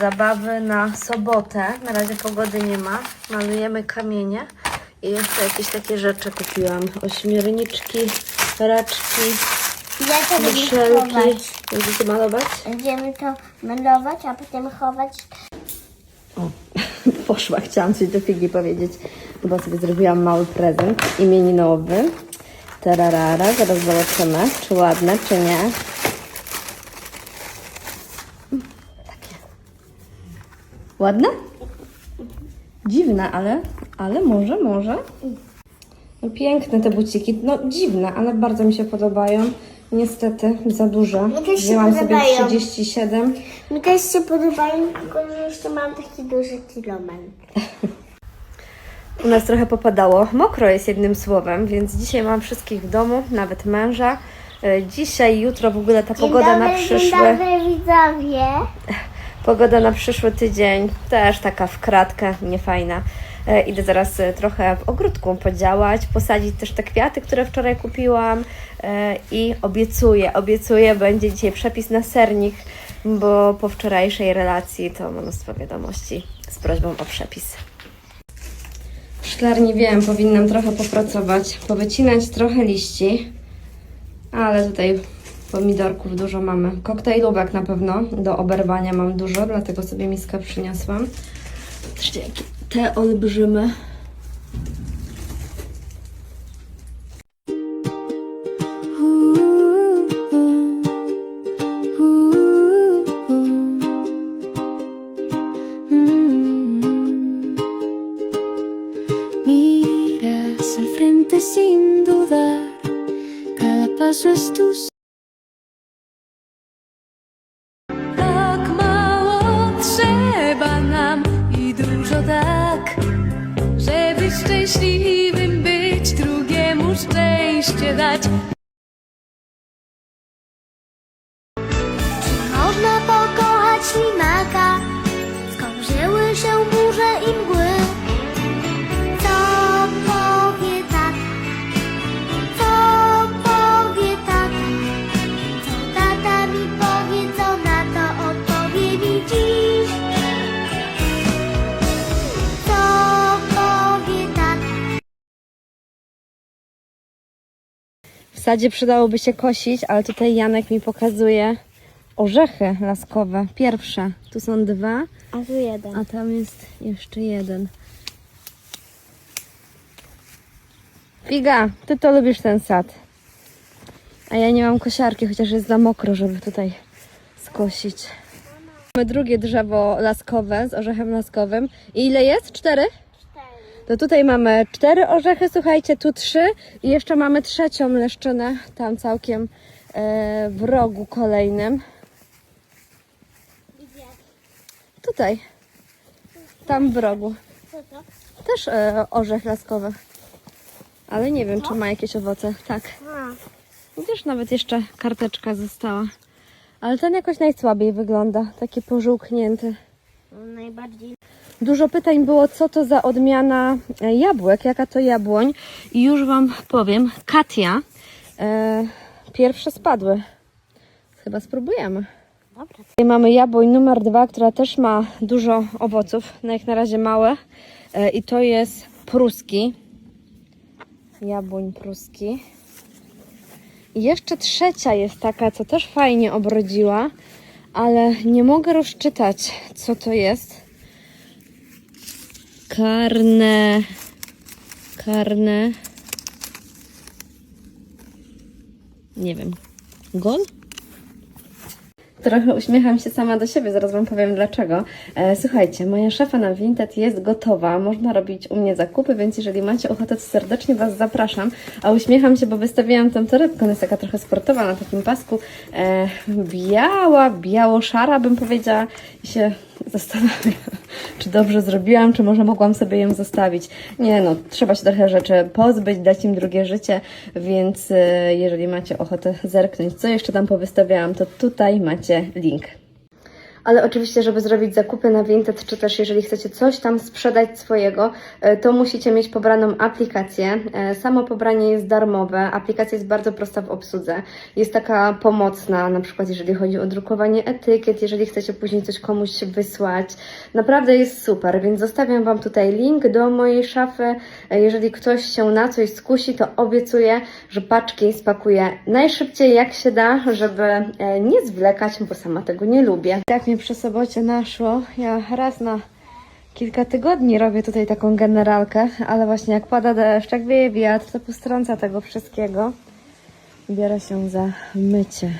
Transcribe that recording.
zabawy na sobotę. Na razie pogody nie ma. Malujemy kamienie. I jeszcze jakieś takie rzeczy kupiłam. Ośmiorniczki, raczki, Ja to będę muszelki. chować. Będziecie malować? Będziemy to malować, a potem chować. O, poszła. Chciałam coś do Figi powiedzieć, bo sobie zrobiłam mały prezent imieninowy. Tararara, zaraz zobaczymy, czy ładne, czy nie. Mm, Takie. Ładne? Dziwne, ale, ale może, może. No piękne te buciki. No dziwne, ale bardzo mi się podobają. Niestety za duże. Mi też się Wzięłam sobie podobają. 37. Mi też się podobają, tylko że jeszcze mam taki duży kilometr. U nas trochę popadało. Mokro jest jednym słowem, więc dzisiaj mam wszystkich w domu, nawet męża. E, Dzisiaj, jutro w ogóle ta pogoda na Dzień przyszły, dobry widzowie. Pogoda na przyszły tydzień też taka w kratkę, niefajna. E, Idę zaraz e, trochę w ogródku podziałać, posadzić też te kwiaty, które wczoraj kupiłam e, i obiecuję, obiecuję, będzie dzisiaj przepis na sernik, bo po wczorajszej relacji to mnóstwo wiadomości z prośbą o przepis. W szklarni wiem, powinnam trochę popracować, powycinać trochę liści, ale tutaj pomidorków dużo mamy. Koktajlówek na pewno do oberwania mam dużo, dlatego sobie miskę przyniosłam. Patrzcie, jakie te olbrzymy. Al frente sin dudar, cada paso es tu szczęśliwym być, drugiemu szczęście dać. W sadzie przydałoby się kosić, ale tutaj Janek mi pokazuje orzechy laskowe. Pierwsze. Tu są dwa, A tu jeden. a tam jest jeszcze jeden. Figa, ty to lubisz ten sad. A ja nie mam kosiarki, chociaż jest za mokro, żeby tutaj skosić. Mamy drugie drzewo laskowe z orzechem laskowym. I ile jest? Cztery? To tutaj mamy cztery orzechy, słuchajcie, tu trzy i jeszcze mamy trzecią leszczynę tam całkiem e, w rogu kolejnym. Tutaj, tam w rogu. Też e, orzech laskowy. Ale nie wiem, czy ma jakieś owoce. Tak. Widzisz, nawet jeszcze karteczka została. Ale ten jakoś najsłabiej wygląda, taki pożółknięty. Najbardziej. Dużo pytań było, co to za odmiana e, jabłek, jaka to jabłoń. I już Wam powiem, Katia, e, pierwsze spadły. Chyba spróbujemy. Dobra. Tutaj mamy jabłoń numer dwa, która też ma dużo owoców, no jak na razie małe. E, I to jest pruski. Jabłoń pruski. I jeszcze trzecia jest taka, co też fajnie obrodziła, ale nie mogę rozczytać, co to jest. Karne. Karne. Nie wiem. Gol? Trochę uśmiecham się sama do siebie, zaraz Wam powiem dlaczego. E, słuchajcie, moja szafa na Vinted jest gotowa, można robić u mnie zakupy, więc jeżeli macie ochotę, to serdecznie Was zapraszam. A uśmiecham się, bo wystawiłam tą torebkę, ona jest taka trochę sportowa na takim pasku. E, biała, biało-szara bym powiedziała i się zastanawiam, czy dobrze zrobiłam, czy może mogłam sobie ją zostawić. Nie no, trzeba się trochę rzeczy pozbyć, dać im drugie życie, więc e, jeżeli macie ochotę zerknąć, co jeszcze tam powystawiałam, to tutaj macie link. Ale oczywiście, żeby zrobić zakupy na Vinted, czy też jeżeli chcecie coś tam sprzedać swojego, e, to musicie mieć pobraną aplikację. E, Samo pobranie jest darmowe, aplikacja jest bardzo prosta w obsłudze. Jest taka pomocna, na przykład jeżeli chodzi o drukowanie etykiet, jeżeli chcecie później coś komuś wysłać. Naprawdę jest super, więc zostawiam Wam tutaj link do mojej szafy. E, Jeżeli ktoś się na coś skusi, to obiecuję, że paczki spakuję najszybciej jak się da, żeby nie zwlekać, bo sama tego nie lubię. Tak mnie przy sobocie naszło. Ja raz na kilka tygodni robię tutaj taką generalkę, ale właśnie jak pada deszcz, jak wieje wiatr, to postrąca tego wszystkiego. Biorę się za mycie.